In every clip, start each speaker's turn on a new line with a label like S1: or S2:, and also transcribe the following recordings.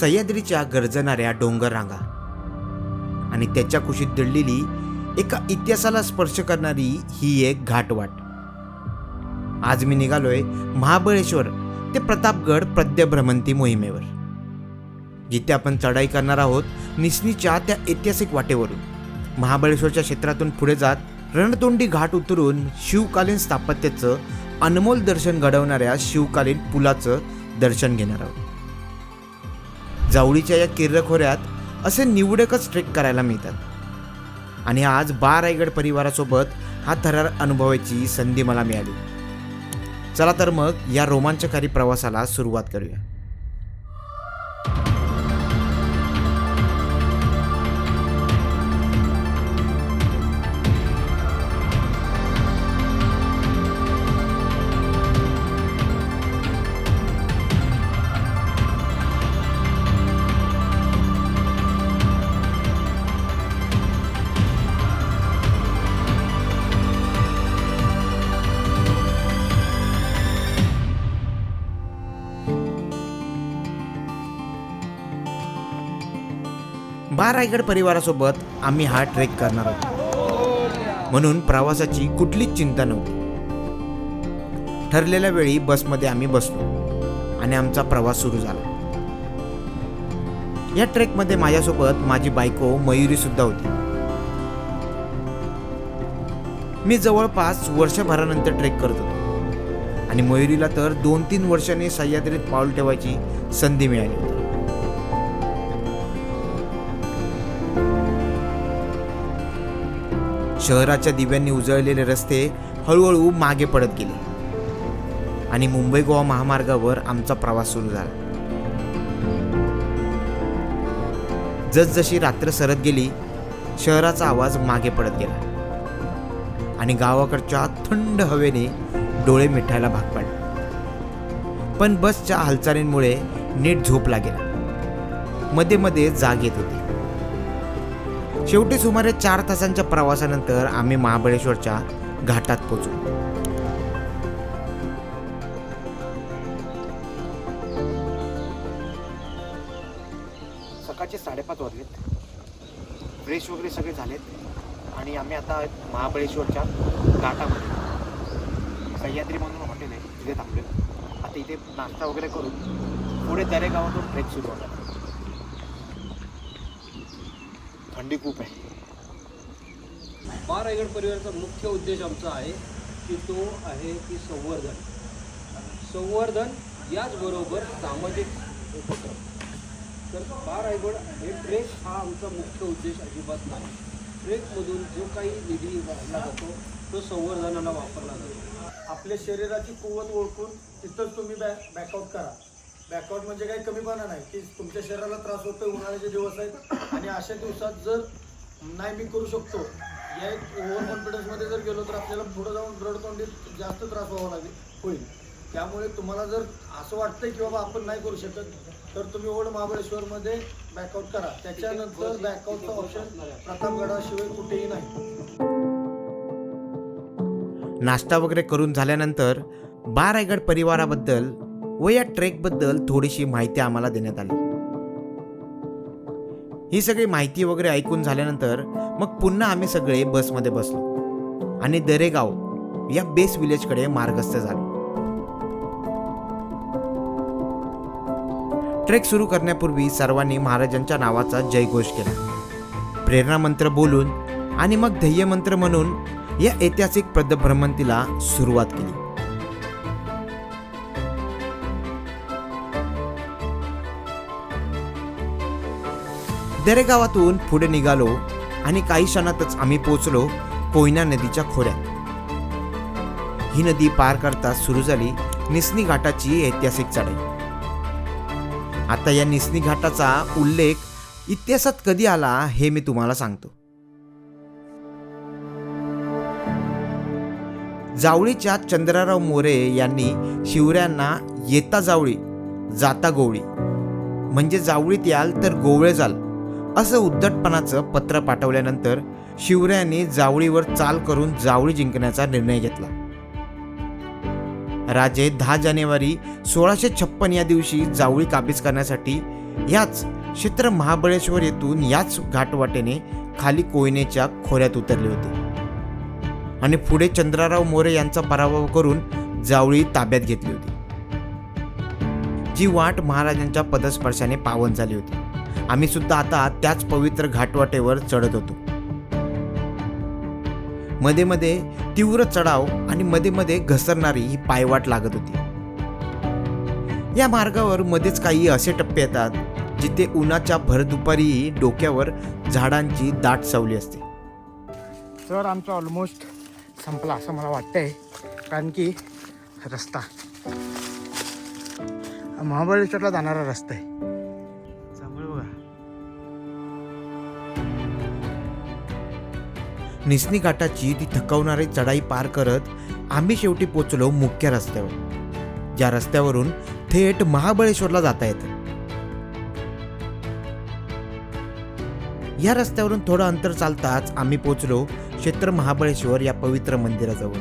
S1: सह्याद्रीच्या गरजणाऱ्या डोंगर रांगा. आणि त्याच्या कुशीत दडलेली एका इतिहासाला स्पर्श करणारी ही एक घाटवाट. आज मी निघालोय महाबळेश्वर ते प्रतापगड प्रत्यभ्रमंती मोहिमेवर जिथे आपण चढाई करणार आहोत निसनीच्या त्या ऐतिहासिक वाटेवरून. महाबळेश्वरच्या क्षेत्रातून पुढे जात रणतोंडी घाट उतरून शिवकालीन स्थापत्याचं अनमोल दर्शन घडवणाऱ्या शिवकालीन पुलाचं दर्शन घेणार आहोत. जावळीच्या या किर्रखोऱ्यात असे निवडकच ट्रेक करायला मिळतात. आणि आज बा रायगड परिवारासोबत हा थरार अनुभवायची संधी मला मिळाली. चला तर मग या रोमांचकारी प्रवासाला सुरुवात करूया. बा रायगड परिवारासोबत आम्ही हा ट्रेक करणार आहोत. म्हणून प्रवासाची कुठलीच चिंता नव्हती. ठरलेल्या वेळी बसमध्ये आम्ही बसलो आणि आमचा प्रवास सुरू झाला. या ट्रेकमध्ये माझ्यासोबत माझी बायको मयुरी सुद्धा होती. मी जवळपास वर्षभरानंतर ट्रेक करत होतो. आणि मयुरीला तर दोन तीन वर्षांनी सह्याद्रीत पाऊल ठेवायची संधी मिळाली होती. शहराच्या दिव्यांनी उजळलेले रस्ते हळूहळू मागे पडत गेले. आणि मुंबई गोवा महामार्गावर आमचा प्रवास सुरू झाला. जसजशी रात्र सरत गेली शहराचा आवाज मागे पडत गेला. आणि गावाकडच्या थंड हवेने डोळे मिठायला भाग पाडले. पण बसच्या हालचालींमुळे नीट झोप लागेल मध्ये मध्ये जाग येत होती. शेवटी सुमारे चार तासांच्या प्रवासानंतर आम्ही महाबळेश्वरच्या घाटात पोचू सकाळचे साडेपाच वाजलेत. फ्रेश वगैरे सगळे झालेत. आणि आम्ही आता महाबळेश्वरच्या घाटामध्ये. सह्याद्री म्हणून हॉटेल आहे तिथे थांबले आता इथे नाश्ता वगैरे करून पुढे दरेगावातून ट्रेक सुरू होणार. थंडी खूप आहे.
S2: बा रायगड परिवाराचा मुख्य उद्देश आमचा आहे की तो आहे की संवर्धन. संवर्धन याचबरोबर सामाजिक उपक्रम. तर बा रायगड हे ट्रेक हा आमचा मुख्य उद्देश अजिबात नाही. ट्रेकमधून जो काही निधी वाढला जातो तो संवर्धनाला वापरला जातो.
S3: आपल्या शरीराची कुवत ओळखून तिथंच तुम्ही बॅ बॅकआउट करा. बॅकआउट म्हणजे काही कमीपणा नाही की तुमच्या शरीराला त्रास होतोय उन्हाळ्याचे दिवस आहेत. आणि अशा दिवसात जर नाही मी करू शकतो या एक ओव्हर कॉन्फिडन्समध्ये जर गेलो तर आपल्याला पुढे जाऊन रडतोंडीत जास्त त्रास व्हावा लागेल. होईल. त्यामुळे तुम्हाला जर असं वाटतंय की बाबा आपण नाही करू शकत तर तुम्ही ओल्ड महाबळेश्वरमध्ये बॅकआउट करा. त्याच्यानंतर बॅकआउटचा ऑप्शन प्रतापगडाशिवाय कुठेही नाही.
S1: नाश्ता वगैरे करून झाल्यानंतर बा रायगड परिवाराबद्दल व या ट्रेकबद्दल थोडीशी माहिती आम्हाला देण्यात आली. ही सगळी माहिती वगैरे ऐकून झाल्यानंतर मग पुन्हा आम्ही सगळे बसमध्ये बसलो आणि दरेगाव या बेस विलेजकडे मार्गस्थ झालो. ट्रेक सुरू करण्यापूर्वी सर्वांनी महाराजांच्या नावाचा जयघोष केला. प्रेरणा मंत्र बोलून आणि मग ध्येय मंत्र म्हणून या ऐतिहासिक पदभ्रमंतीला सुरुवात केली. दरेगावातून पुढे निघालो आणि काही क्षणातच आम्ही पोचलो कोयना नदीच्या खोऱ्यात. ही नदी पार करता सुरू झाली निसनी घाटाची ऐतिहासिक चढाई. आता या निसनी घाटाचा उल्लेख इतिहासात कधी आला हे मी तुम्हाला सांगतो. जावळीच्या चंद्राराव मोरे यांनी शिवऱ्यांना येता जावळी जाता गोवळी. म्हणजे जावळीत याल तर गोवळे जाल असं उद्धटपणाचं पत्र पाठवल्यानंतर शिवरायांनी जावळीवर चाल करून जावळी जिंकण्याचा निर्णय घेतला. राजे दहा जानेवारी सोळाशे छप्पन या दिवशी जावळी काबीज करण्यासाठी याच क्षेत्र महाबळेश्वर येथून याच घाटवाटेने खाली कोयनेच्या खोऱ्यात उतरले होते. आणि पुढे चंद्राराव मोरे यांचा पराभव करून जावळी ताब्यात घेतली होती. जी वाट महाराजांच्या पदस्पर्शाने पावन झाली होती. आम्ही सुद्धा आता त्याच पवित्र घाटवाटेवर चढत होतो. मध्ये मध्ये तीव्र चढाव आणि मध्ये मध्ये घसरणारी ही पायवाट लागत होती. या मार्गावर मध्येच काही असे टप्पे येतात जिथे उन्हाच्या भरदुपारीही डोक्यावर झाडांची दाट सावली असते.
S4: सर आमचा ऑलमोस्ट संपला असं मला वाटतंय कारण की रस्ता. महाबळेश्वरला जाणारा रस्ता आहे.
S1: निसनी घाटाची ती थकवणारी चढाई पार करत आम्ही शेवटी पोचलो मुख्य रस्त्यावर ज्या रस्त्यावरून थेट महाबळेश्वरला जाता येतं. या रस्त्यावरून थोडं अंतर चालताच आम्ही पोचलो क्षेत्र महाबळेश्वर या पवित्र मंदिराजवळ.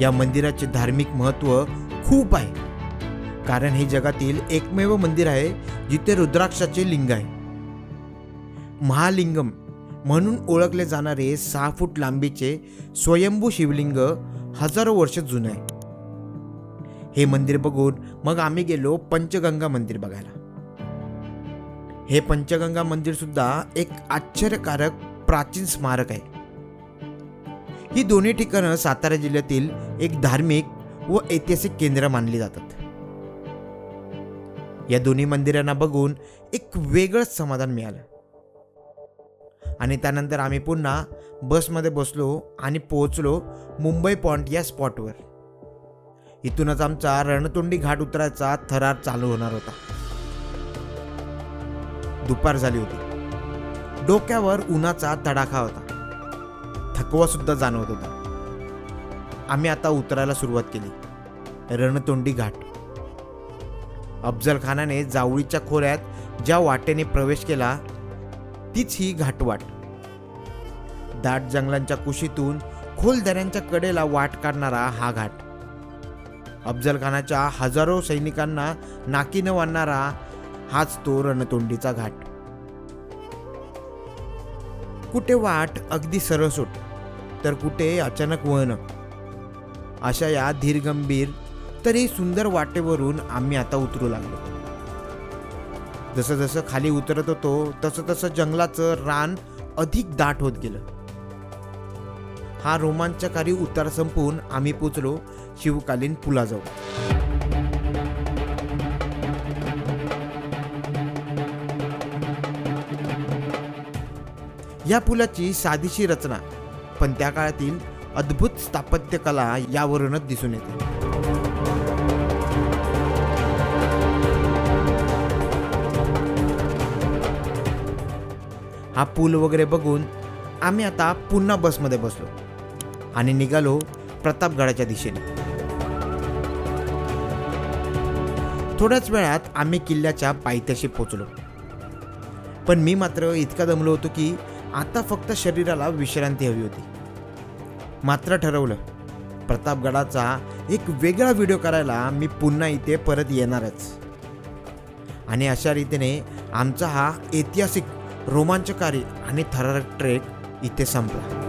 S1: या मंदिराचे धार्मिक महत्त्व खूप आहे कारण हे जगातील एकमेव मंदिर आहे जिथे रुद्राक्षाचे लिंग आहे. महालिंगम म्हणून ओळखले जाणारे सहा फूट लांबीचे स्वयंभू शिवलिंग हजारो वर्ष जुनं. आहे हे मंदिर बघून मग आम्ही गेलो पंचगंगा मंदिर बघायला. हे पंचगंगा मंदिर सुद्धा एक आश्चर्यकारक प्राचीन स्मारक आहे. ही दोन्ही ठिकाणं सातारा जिल्ह्यातील एक धार्मिक व ऐतिहासिक केंद्र मानली जातात. या दोन्ही मंदिरांना बघून एक वेगळंच समाधान मिळालं. आणि त्यानंतर आम्ही पुन्हा बसमध्ये बसलो आणि पोहोचलो मुंबई पॉइंट या स्पॉटवर. इथूनच आमचा रणतोंडी घाट उतरायचा थरार चालू होणार होता. दुपार झाली होती. डोक्यावर उन्हाचा तडाखा होता. थकवा सुद्धा जाणवत होता. आम्ही आता उतरायला सुरुवात केली. रणतोंडी घाट. अफजल खानाने जावळीच्या खोऱ्यात ज्या वाटेने प्रवेश केला तीच ही घाटवाट. दाट जंगलांच्या कुशीतून खोल दऱ्यांच्या कडेला वाट काढणारा हा घाट. अफजलखानाच्या हजारो सैनिकांना नाकीनं वाढणारा हाच तो रणतोंडीचा घाट. कुठे वाट अगदी सरळसोट तर कुठे अचानक वळण? अशा या धीरगंभीर तरी सुंदर वाटेवरून आम्ही आता उतरू लागलो. जसं जसं खाली उतरत होतो तसं तसं जंगलाचं रान अधिक दाट होत गेलं. हा रोमांचकारी उतार संपून आम्ही पोचलो शिवकालीन पुलाजवळ. या पुलाची साधीशी रचना पण त्या काळातील अद्भुत स्थापत्यकला यावरूनच दिसून येते. हा पूल वगैरे बघून आम्ही आता पुन्हा बसमध्ये बसलो. आणि निघालो प्रतापगडाच्या दिशेने. थोड्याच वेळात आम्ही किल्ल्याच्या पायथ्याशी पोचलो पण मी मात्र इतका दमलो होतो की आता फक्त शरीराला विश्रांती हवी होती. मात्र ठरवलं प्रतापगडाचा एक वेगळा व्हिडिओ करायला मी पुन्हा इथे परत येणारच. आणि अशा रीतीने आमचा हा ऐतिहासिक रोमांचकारी आणि थरारक ट्रेक इथे संपला.